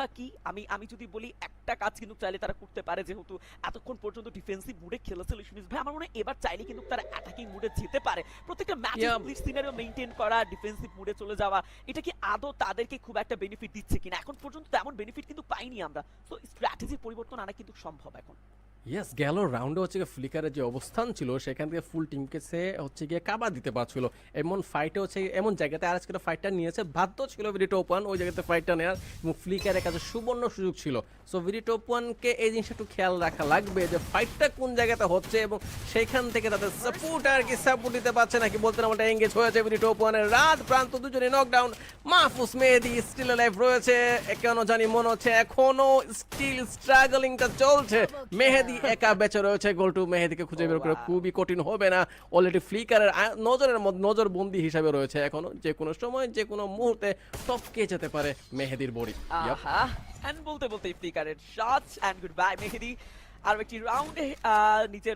বা কি? আমি আমি যদি বলি একটা কাজ কিন্তু চাইলে তারা করতে পারে যেহেতু এতক্ষণ পর্যন্ত ডিফেন্সিভ মুডে খেলেছিল সুনিস ভাই আমার মনে হয় এবার চাইলে কিন্তু তারা অ্যাটাকিং মুডে যেতে পারে। প্রত্যেকটা ম্যাচ পুলিশ সিনারিও মেনটেন করা ডিফেন্সিভ মুডে চলে যাওয়া এটা কি আদৌ তাদেরকে খুব একটা বেনিফিট দিচ্ছে কিনা? এখন পর্যন্ত তেমন বেনিফিট কিন্তু পাইনি আমরা। তো স্ট্র্যাটেজির পরিবর্তন আনা কিন্তু সম্ভব এখন। ইয়েস গেল রাউন্ডে হচ্ছে গিয়ে ফ্লিকারের যে অবস্থান ছিল, সেখান থেকে ফুল টিমকে সে হচ্ছে গিয়ে কাবার দিতে পারছিল। এমন ফাইটে হচ্ছে এমন জায়গাতে আর আজকে ফাইটটা নিয়েছে। বাধ্য ছিল ভিডি ভিডিও ওয়ান ওই জায়গাতে ফাইটটা নেওয়ার এবং ফ্লিকারের কাছে সুবর্ণ সুযোগ ছিল। সো ভিডিও ওয়ানকে এই জিনিসটা একটু খেয়াল রাখা লাগবে যে ফাইটটা কোন জায়গাতে হচ্ছে এবং সেইখান থেকে তাদের সাপোর্ট আর কি সাপোর্ট দিতে পারছে নাকি বলতে না আমাদের এঙ্গেজ হয়েছে ভিডি ভিডিও ওপানের রাত প্রান্ত দুজনে knockdown Mahfuz Mehedi still life রয়েছে। কেন জানি মনে হচ্ছে এখনও স্টিল স্ট্রাগলিংটা চলছে। মেহেদি একা বেঁচে রয়েছে গোল টু মেহেদিকে খুঁজে বের করে খুবই কঠিন হবে না। অলরেডি ফ্লিকারের নজরের মধ্যে নজরবন্দি হিসাবে রয়েছে এখনও। যে কোনো সময় যে কোনো মুহূর্তে টপকে যেতে পারে মেহেদির বড়ি। বলতে বলতে ফ্লিকারের shots and good bye Mehedi. আর একটি রাউন্ডে নিজের